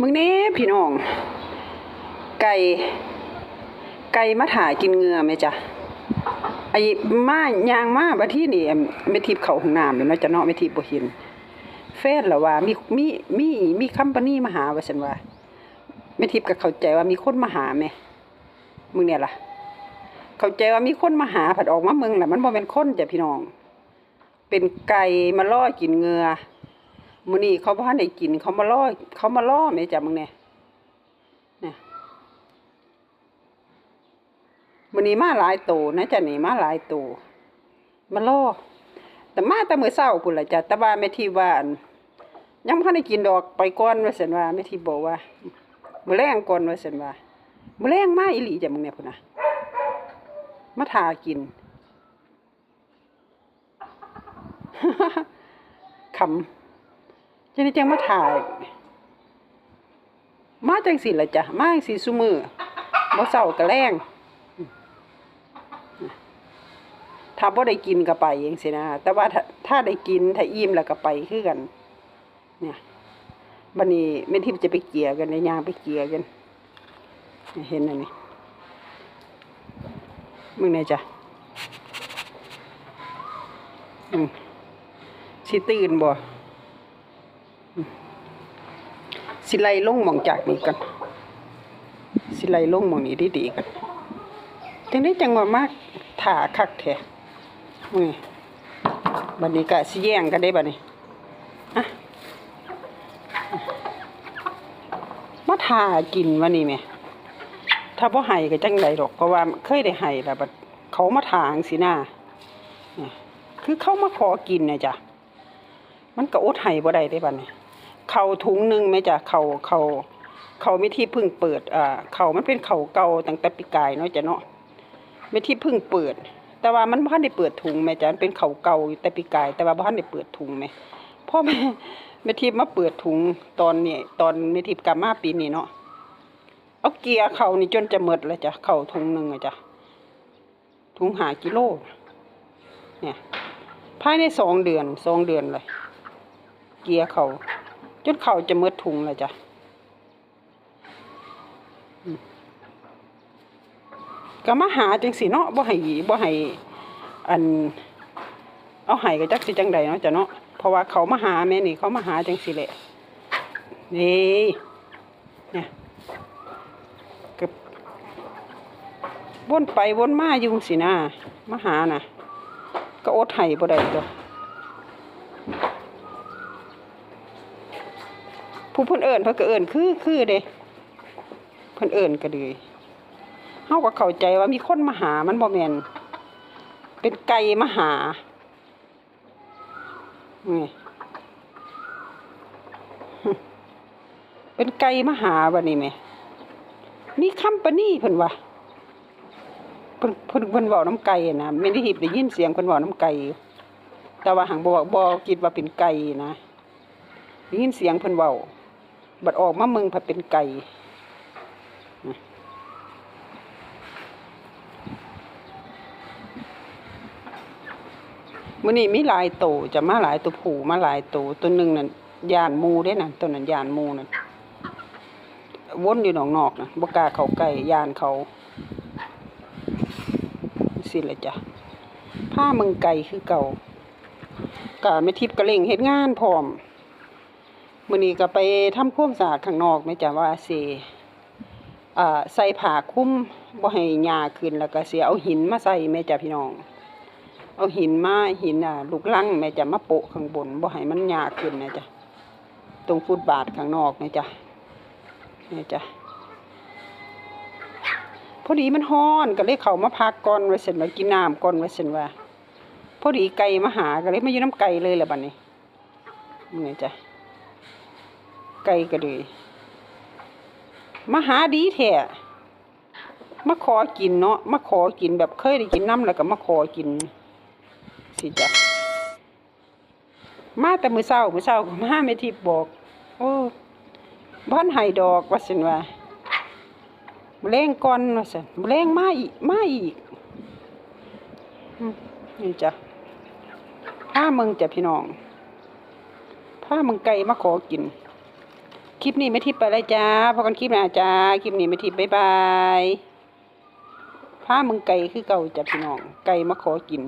มึงเน่พี่น้อง ไก่ ไก่มาถ่ากินเหงือไหมจ๊ะไอ้มายางมาบัดที่นี่ไม่ทิพเขาห้องน้ำเลยนาะจะเนาะไม่ทิพบ่เห็นแฟนเหรอว่ามีมีมีมีคัมปานีมาหาว่าฉันว่าไม่ทิพย์ก็เข้าใจว่ามีคนมาหาแม่มึงเนี่ยล่ะ เข้าใจว่ามีคนมาหาผัดออกมาเมืองแหละมันบ่เป็นคนจ้ะพี่น้อง เป็นไก่มาล่อกินเหงือ มื้อนี้เขาบ่ทันได้กิน เขามาล่อเขามาล่อแม่จ้ะมึงเนี่ยเนี่ยมื้อนี้มาหลายโตนะจ้ะนี่มาหลายโตมาล่อแต่มาแต่มื้อเช้าพุ่นล่ะจ้ะแต่ว่าแม่ที่ว่านยังบ่ทันได้กินดอกไปก่อนว่าซั่นว่าแม่ที่บอกว่ามื้อแรงก่อนว่าซั่นว่ามื้อแรงมาอีหลีจ้ะมึงเนี่ยพุ่นน่ะมาทากินคำ จนี้จังมาถ่าย มาจังสิละจ้ะ มาจังสิซุมือบ่เศร้าก็แรงถ้าบ่ได้กินก็ไปจังสินะ แต่ว่าถ้าได้กิน ถ้าอิ่มแล้วก็ไปคือกัน เนี่ยบัดนี้แม่ทิพย์จะไปเกลี่ยกันในยางไปเกลี่ยกัน เห็นอันนี้มึงเนี่ยจ้ะอืมสิตื่นบ่อืม สิไลลงมองจากนี้กันสิไลลงมองนี้ดีๆกันจังได้จังว่ามากถาคักแท้มึงบัดนี้ก็สิแย่งกันได้บัดนี้อะมาถากินวันนี้แหม่ถ้าบ่ให้ก็จังไดดอกเพราะว่าเคยได้ให้แล้วบัดเขามาถางสินะเนี่ยคือเขามาขอกินนะจ้ะมันก็อดให้บ่ได้ได้บัดนี้ เขาถุงหนึ่งแม่จ้ะเขาเขาเขาไม่ที่พิ่งเปิดอ่าเขามันเป็นเขาเก่าตั้งแต่ปีกายเนาะจ้ะเนาะไม่ที่พิ่งเปิด แต่ว่ามันบ่ทันได้เปิดถุงแม่จ้ะมันเป็นเขาเก่าแต่ปีกาย แต่ว่าบ่ทันได้เปิดถุงแม่พ่อแม่แม่ทิพย์มาเปิดถุงตอนนี้ตอนแม่ทิพย์กลับมาปีนี้เนาะเอาเกียร์เขานี่จนจะหมดแล้วจ้ะเข่าถุงหนึ่งอะจ้ะถุงหากิโลเนี่ยภายในสองเดือนสองเดือนเลย เกียร์เขา จนเข่าจะหมดถุงแล้วจ้ะก็มาหาจังสิเนาะบ่ให้บ่ให้อัน เอาให้ก็จักสิจังใดเนาะจ้ะเนาะเพราะว่าเขามาหาแม่นี่ เขามาหาจังสิแหละนี่เนี่ยกับวนไปวนมาอยู่สินะมาหาน่ะ ก็อดไห้บ่ได้ตัว ผู้เพิ่นเอิ้นเพิ่นก็เอิ้นคือคือเด้เพิ่นเอิ้นก็เลยเฮาก็เข้าใจว่ามีคนมาหามันบ่แม่นเป็นไก่มาหานี่เป็นไก่มาหาบัดนี้แหมมีคำปนี่เพิ่นว่าเพิ่นเพิ่นเพิ่นเว้าน้ำไก่นะไม่ได้หิบได้ยินเสียงเพิ่นเว้าน้ำไก่แต่ว่าหังบ่ว่าบ่คิดว่าเป็นไก่นะได้ยินเสียงเพิ่นเว้า บัดออกมาเมืองผัดเป็นไก่มื้อนี้มีหลายโตจะมาหลายตัวผูมาหลายโตตัวหนึ่งนั่นยานมูเด้น่ะตัวนั้นยานมูนั่นวนอยู่นอกนอกนะบกาเขาใกล้ยานเขาสิลยจ้ะผ้าเมืองไก่คือเก่ากะไม่ทิพย์กระเล่งเฮ็ดงานพร้อม มื้อนี้ก็ไปทำความสะอาดข้างนอกแม่จ้ะว่าสิใส่ผ้าคลุมบ่ให้หญ้าขึ้นแล้วก็เสิเอาหินมาใส่แม่จ้ะพี่น้อง เอาหินมาหินอะลูกลังแม่จ้ะมาโปะข้างบนบ่ให้มันหญ้าขึ้นนะจ้ะตรงฟุตบาทข้างนอกแม่จ้ะนี่จ้ะพอดีมันฮ้อนก็เลยเข้ามาพักก่อนไว้เสร็จมากินน้ำก่อนไว้เสร็จว่าพอดีไก่มาหาก็เลยมาอยู่น้ำไก่เลยแหละบัดนี้นี่จ้ะ ไก่ก็เลยมาหาดีแท้มาขอกินเนาะมาขอกินแบบเคยได้กินน้ำแล้วก็มาขอกิน สิจ้ะมาแต่มือเศร้ามือเศร้าก็มาไม่ทิพย์บอก โอ้บ้านไห้ดอกว่าสินว่าแมลงก่อนว่าสินแมลงมาอีกมาอีกนี่จ้ะผ้ามึงจ้ะพี่น้องผ้ามึงไก่มาขอกิน ลิปนี้ไม่ทิพย์ไปเลยจ้าพอกันคลิปหน้าจ้าคลิปนี้ไม่ทิพย์บ๊ายบายพามึงไก่คือเก่าจ้ะพี่น้อง ไก่มาขอกิน